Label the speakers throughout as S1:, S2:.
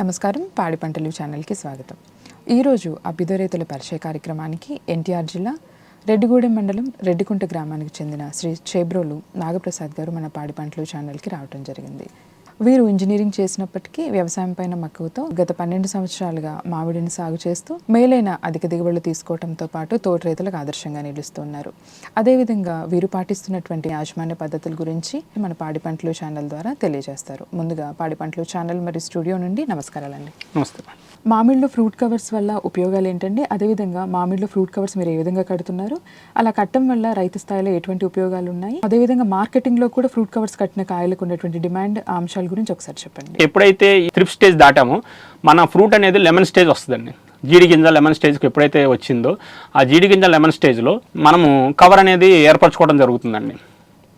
S1: నమస్కారం. పాడి పంటలు ఛానల్కి స్వాగతం. ఈరోజు అభ్యుదయ రైతుల పరిచయ కార్యక్రమానికి ఎన్టీఆర్ జిల్లా రెడ్డిగూడెం మండలం రెడ్డికుంట గ్రామానికి చెందిన శ్రీ చేబ్రోలు నాగప్రసాద్ గారు మన పాడి పంటలు ఛానల్కి రావడం జరిగింది. వీరు ఇంజనీరింగ్ చేసినప్పటికీ వ్యవసాయం పైన మక్కువతో గత పన్నెండు సంవత్సరాలుగా మామిడిని సాగు చేస్తూ మేలైన అధిక దిగుబడులు తీసుకోవడంతో పాటు తోటి రైతులకు ఆదర్శంగా నిలుస్తున్నారు. అదేవిధంగా వీరు పాటిస్తున్నటువంటి యాజమాన్య పద్ధతుల గురించి మన పాడి పంటలు ఛానల్ ద్వారా తెలియజేస్తారు. ముందుగా పాడి పంటలు ఛానల్ మరియు స్టూడియో నుండి నమస్కారాలండి.
S2: నమస్తే.
S1: మామిడిలో ఫ్రూట్ కవర్స్ వల్ల ఉపయోగాలు ఏంటండి? అదేవిధంగా మామిడిలో ఫ్రూట్ కవర్స్ మీరు ఏ విధంగా కడుతున్నారు? అలా కట్టడం వల్ల రైతు స్థాయిలో ఎటువంటి ఉపయోగాలు ఉన్నాయి? అదేవిధంగా మార్కెటింగ్లో కూడా ఫ్రూట్ కవర్స్ కట్టిన కాయలకు ఉన్నటువంటి డిమాండ్ ఆ అంశాల గురించి ఒకసారి చెప్పండి.
S2: ఎప్పుడైతే ఈ త్రిప్ స్టేజ్ దాటామో మన ఫ్రూట్ అనేది లెమన్ స్టేజ్ వస్తుందండి. జీడి గింజ లెమన్ స్టేజ్కి ఎప్పుడైతే వచ్చిందో ఆ జీడి గింజ లెమన్ స్టేజ్లో మనము కవర్ అనేది ఏర్పరచుకోవడం జరుగుతుందండి.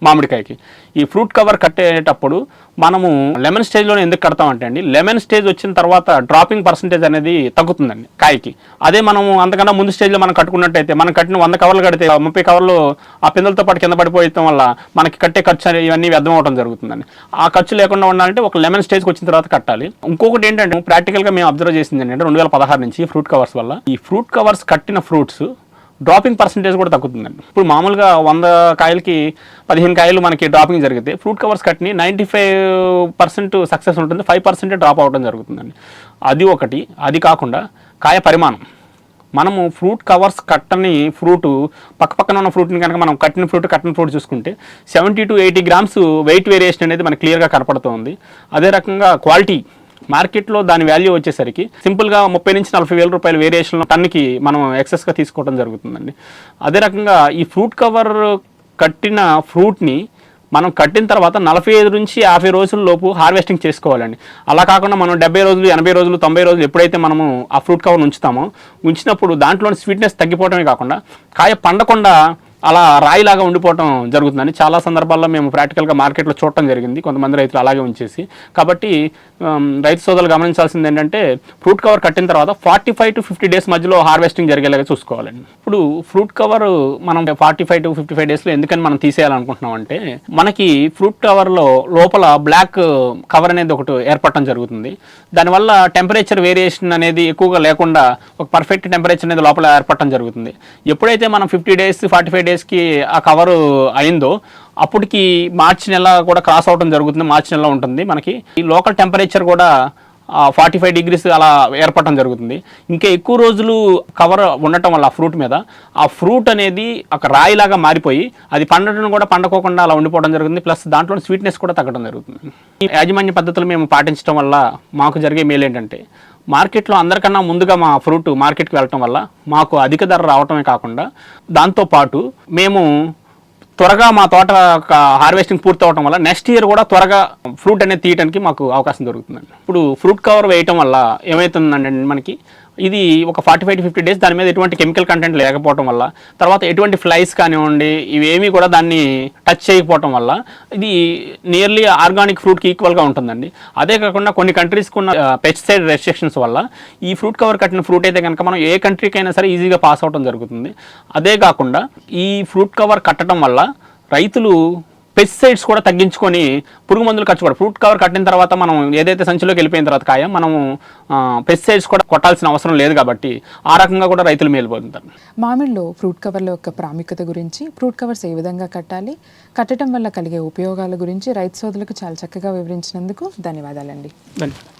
S2: మామిడికాయకి. ఈ ఫ్రూట్ కవర్ కట్టేటప్పుడు మనము లెమన్ స్టేజ్లోనే ఎందుకు కడతామంటే అండి లెమన్ స్టేజ్ వచ్చిన తర్వాత డ్రాపింగ్ పర్సంటేజ్ అనేది తగ్గుతుందండి కాయకి. అదే మనము అంతకన్నా ముందు స్టేజ్లో మనం కట్టుకున్నట్టయితే మనం కట్టిన వంద కవర్లు కడితే ముప్పై కవర్లు ఆ పిందలతో పాటు కింద పడిపోయడం వల్ల మనకి కట్టే ఖర్చు ఇవన్నీ వ్యర్థం అవడం జరుగుతుందండి. ఆ ఖర్చు లేకుండా ఉండాలంటే ఒక లెమన్ స్టేజ్కి వచ్చిన తర్వాత కట్టాలి. ఇంకొకటి ఏంటంటే ప్రాక్టికల్గా మేము అబ్జర్వ్ చేసింది ఏంటంటే రెండు వేల పదహారు నుంచి ఫ్రూట్ కవర్స్ వల్ల ఈ ఫ్రూట్ కవర్స్ కట్టిన ఫ్రూట్స్ డ్రాపింగ్ పర్సంటేజ్ కూడా తగ్గుతుందండి. ఇప్పుడు మామూలుగా వంద కాయలకి పదిహేను కాయలు మనకి డ్రాపింగ్ జరిగితే ఫ్రూట్ కవర్స్ కట్ని నైంటీ ఫైవ్ పర్సెంట్ సక్సెస్ ఉంటుంది ఫైవ్ పర్సెంటే డ్రాప్ అవడం జరుగుతుందండి. అది ఒకటి. అది కాకుండా కాయ పరిమాణం. మనము ఫ్రూట్ కవర్స్ కట్టని ఫ్రూట్ పక్క పక్కన ఉన్న ఫ్రూట్ని కనుక మనం కట్టిన ఫ్రూట్ కట్టిన ఫ్రూట్ చూసుకుంటే seventy to eighty grams weight variation అనేది మనకు క్లియర్గా కనపడుతుంది. అదే రకంగా క్వాలిటీ మార్కెట్లో దాని వాల్యూ వచ్చేసరికి సింపుల్గా ముప్పై నుంచి నలభై వేల రూపాయల వేరియేషన్లో టన్నుకి మనం ఎక్సెస్గా తీసుకోవడం జరుగుతుందండి. అదే రకంగా ఈ ఫ్రూట్ కవర్ కట్టిన ఫ్రూట్ని మనం కట్టిన తర్వాత నలభై ఐదు నుంచి యాభై రోజుల లోపు హార్వెస్టింగ్ చేసుకోవాలండి. అలా కాకుండా మనం డెబ్బై రోజులు ఎనభై రోజులు తొంభై రోజులు ఎప్పుడైతే మనము ఆ ఫ్రూట్ కవర్ ఉంచుతామో ఉంచినప్పుడు దాంట్లోని స్వీట్నెస్ తగ్గిపోవడమే కాకుండా కాయ పండకుండా అలా రాయిలాగా ఉండిపోవటం జరుగుతుందని చాలా సందర్భాల్లో మేము ప్రాక్టికల్గా మార్కెట్లో చూడటం జరిగింది. కొంతమంది రైతులు అలాగే ఉంచేసి. కాబట్టి రైతు సోదరులు గమనించాల్సింది ఏంటంటే ఫ్రూట్ కవర్ కట్టిన తర్వాత forty five to fifty days మధ్యలో హార్వెస్టింగ్ జరిగేలాగా చూసుకోవాలండి. ఇప్పుడు ఫ్రూట్ కవర్ మనం forty five to fifty five డేస్లో ఎందుకని మనం తీసేయాలనుకుంటున్నాం అంటే మనకి ఫ్రూట్ కవర్లో లోపల బ్లాక్ కవర్ అనేది ఒకటి ఏర్పడటం జరుగుతుంది. దానివల్ల టెంపరేచర్ వేరియేషన్ అనేది ఎక్కువగా లేకుండా ఒక పర్ఫెక్ట్ టెంపరేచర్ అనేది లోపల ఏర్పడటం జరుగుతుంది. ఎప్పుడైతే మనం ఫిఫ్టీ డేస్ ఫార్టీ ఫైవ్ డేస్కి ఆ కవర్ అయిందో అప్పటికి మార్చి నెల కూడా క్రాస్ అవడం జరుగుతుంది. మార్చి నెల ఉంటుంది మనకి. ఈ లోకల్ టెంపరేచర్ కూడా ఫార్టీ ఫైవ్ డిగ్రీస్ అలా ఏర్పడటం జరుగుతుంది. ఇంకా ఎక్కువ రోజులు కవర్ ఉండటం వల్ల ఆ ఫ్రూట్ మీద ఆ ఫ్రూట్ అనేది ఒక రాయిలాగా మారిపోయి అది పండటం కూడా పండకోకుండా అలా ఉండిపోవడం జరుగుతుంది. ప్లస్ దాంట్లో స్వీట్నెస్ కూడా తగ్గడం జరుగుతుంది. ఈ యాజమాన్య పద్ధతులు మేము పాటించడం వల్ల మాకు జరిగే మేలు ఏంటంటే మార్కెట్లో అందరికన్నా ముందుగా మా ఫ్రూట్ మార్కెట్కి వెళ్ళటం వల్ల మాకు అధిక ధర రావటమే కాకుండా దాంతోపాటు మేము త్వరగా మా తోట హార్వెస్టింగ్ పూర్తి వల్ల నెక్స్ట్ ఇయర్ కూడా త్వరగా ఫ్రూట్ అనేది తీయడానికి మాకు అవకాశం దొరుకుతుందండి. ఇప్పుడు ఫ్రూట్ కవర్ వేయటం వల్ల ఏమవుతుందండి మనకి? ఇది ఒక ఫార్టీ ఫైవ్ ఫిఫ్టీ డేస్ దాని మీద ఎటువంటి కెమికల్ కంటెంట్ లేకపోవడం వల్ల తర్వాత ఎటువంటి ఫ్లైస్ కానివ్వండి ఇవేమీ కూడా దాన్ని టచ్ చేయకపోవటం వల్ల ఇది నియర్లీ ఆర్గానిక్ ఫ్రూట్కి ఈక్వల్గా ఉంటుందండి. అదే కాకుండా కొన్ని కంట్రీస్కి ఉన్న పెస్టిసైడ్ రెస్ట్రిక్షన్స్ వల్ల ఈ ఫ్రూట్ కవర్ కట్టిన ఫ్రూట్ అయితే కనుక మనం ఏ కంట్రీకి అయినా సరే ఈజీగా పాస్ అవడం జరుగుతుంది. అదే కాకుండా ఈ ఫ్రూట్ కవర్ కట్టడం వల్ల రైతులు పెస్టిసైడ్స్ కూడా తగ్గించుకొని పురుగు మందులు ఖర్చు కూడా. ఫ్రూట్ కవర్ కట్టిన తర్వాత మనం ఏదైతే సంచిలోకి వెళ్ళిపోయిన తర్వాత కాయ మనము పెస్టిసైడ్స్ కూడా కొట్టాల్సిన అవసరం లేదు కాబట్టి ఆ రకంగా కూడా రైతులు మేలుపోతుంటారు
S1: మామిడిలో ఫ్రూట్ కవర్ల యొక్క ప్రాముఖ్యత గురించి ఫ్రూట్ కవర్స్ ఏ విధంగా కట్టాలి కట్టడం వల్ల కలిగే ఉపయోగాల గురించి రైతు సోదరులకు చాలా చక్కగా వివరించినందుకు ధన్యవాదాలండి.
S2: ధన్యవాదాలు.